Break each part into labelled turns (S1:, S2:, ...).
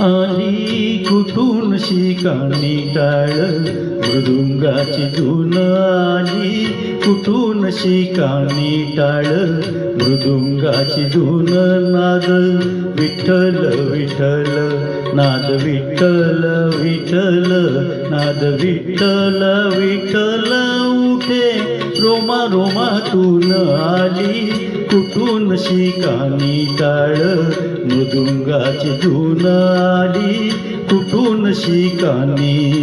S1: आली कुठून शिकाणी टाळ मृदुंगाची धून आली. कुठून शिकाणी टाळ? मृदुंगाची धून नाद. विठ्ठल विठ्ठल नाद विठ्ठल विठ्ठल नाद विठ्ठल विठ्ठल. उठे रोमा रोमातून आली. कुठून शिकाणी टाळ? मृदुंगाची धून आली. कुठून शिकाणी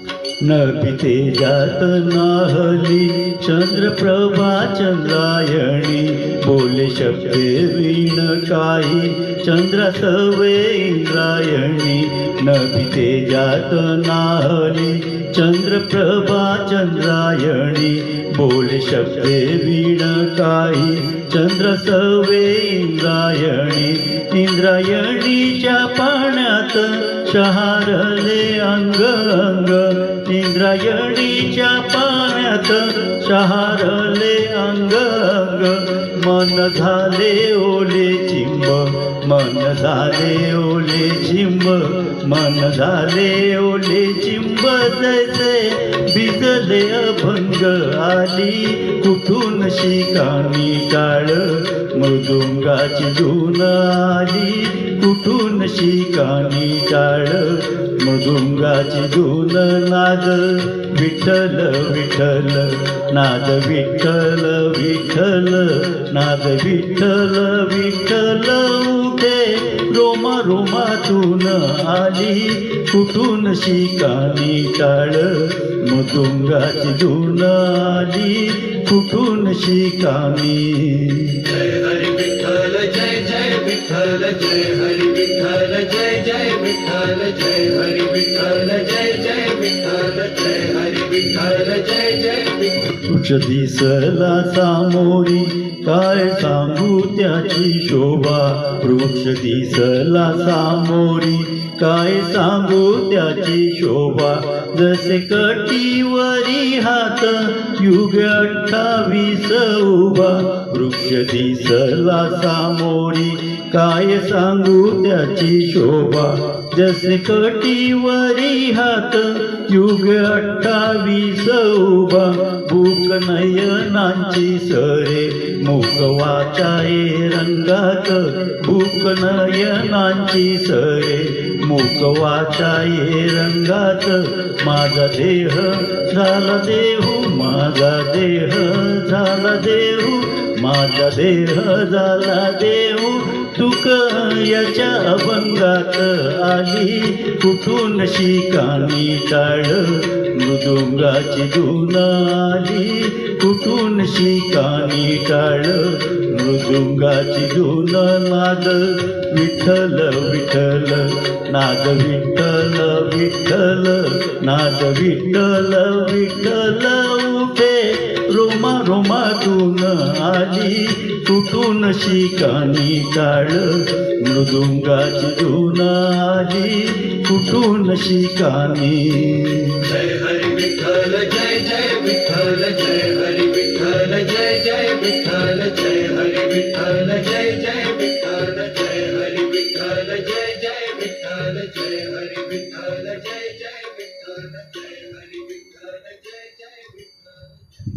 S1: न पिते जात नाहली चंद्रप्रभा चंद्रायणी बोले शब्दे वीण काही चंद्र सवे इंद्रायणी न पिते जात नाहली चंद्रप्रभा चंद्रायणी बोले शब्दे वीण काही चंद्र सवे इंद्रायणी इंद्रायणीच्या पाण्यात शहारले अंग अंग इंद्रायणीच्या पाण्यात शहारले अंग मन झाले ओले चिंब मन झाले ओले चिंब मन झाले ओले चिंब. जैसे भिजले अभंग आली कुठून शिकामी काळ? मृदुंगाची धून आली कुठून शिकामी काळ? मृदुंगाची धून नाद विठ्ठल विठ्ठल नाद विठ्ठल विठ्ठल नाद विठ्ठल विठ्ठल उठे. रोम रोमातून आली. कुठून शिकानी टाळ? मृदुंगाची धून आली. कुठून शिकानी
S2: जय विठ्ठल जय जय विठ्ठल जय हरी विठ्ठल जय जय विठ्ठल जय हरी विठ्ठल
S1: वृक्ष दिसला सामोरी काय सांगू त्याची शोभा? वृक्ष दिसला सामोरी काय सांगू त्याची शोभा? जसे कटीवरी हात युग अठ्ठावीस उभा. वृक्ष दिसला सामोरी काय सांगू त्याची शोभा? जसे कटीवरी हात युग अठ्ठावीस उभा. भूक नयनांची सरे मुख वाचाये रंगात. भूक नयनांची सरे मुख वाचाये रंगात माझा देह झाला देहू माझा देह झाला देहू माझा देह झाला देहू. तुक याच्या अभंगात आली कुठून शिकाणी टाळ मृदुंगाची धून आली कुठून शिकाणी टाळ मृदुंगाची धून नाद विठ्ठल विठ्ठल. नाद विठ्ठल विठ्ठल नाद विठ्ठल विठ्ठल उठे रोमा रोमातून आली तुटून शिकानी काळ. मृदुंगाची धून आली तुटून शिकानी.
S2: जय हरी विठ्ठल जय जय विठ्ठल जय हरी विठ्ठल जय जय विठ्ठल.